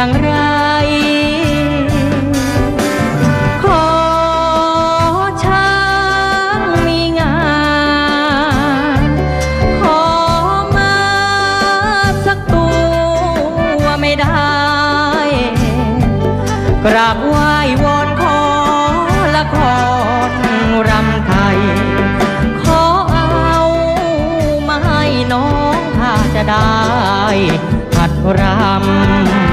อย่างไร ขอช้างมีงาน ขอมาสักตัวไม่ได้ กราบไหว้วอนขอละครรำไทย ขอเอามาให้น้องข้าจะได้หัดรำ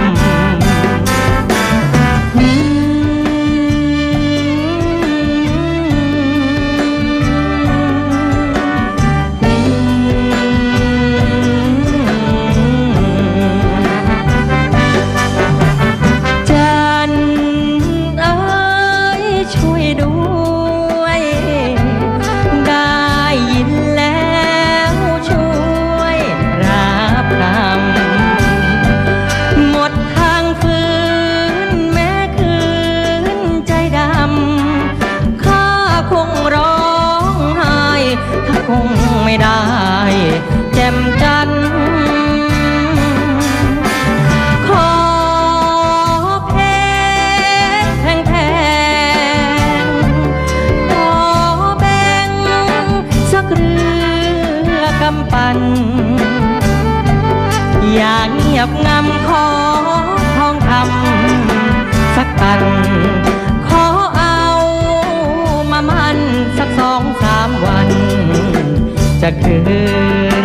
คงไม่ได้ แจ่มจันทร์ขอเพลงแพงแพงๆขอแบ่งสักเรือกำปั่นอย่างเงียบงำขอทองคำสักตัน จะคืนจั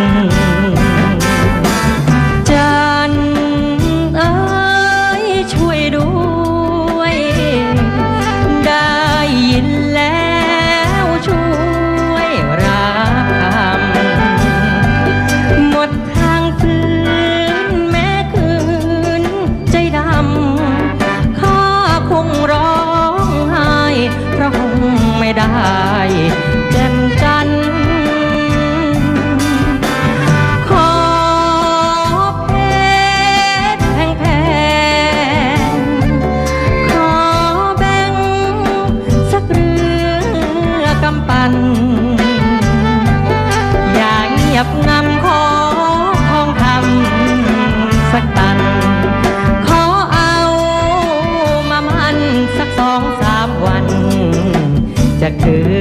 บงำขอทองคำสักตัน ขอเอามามันสักสองสามวัน จะคือ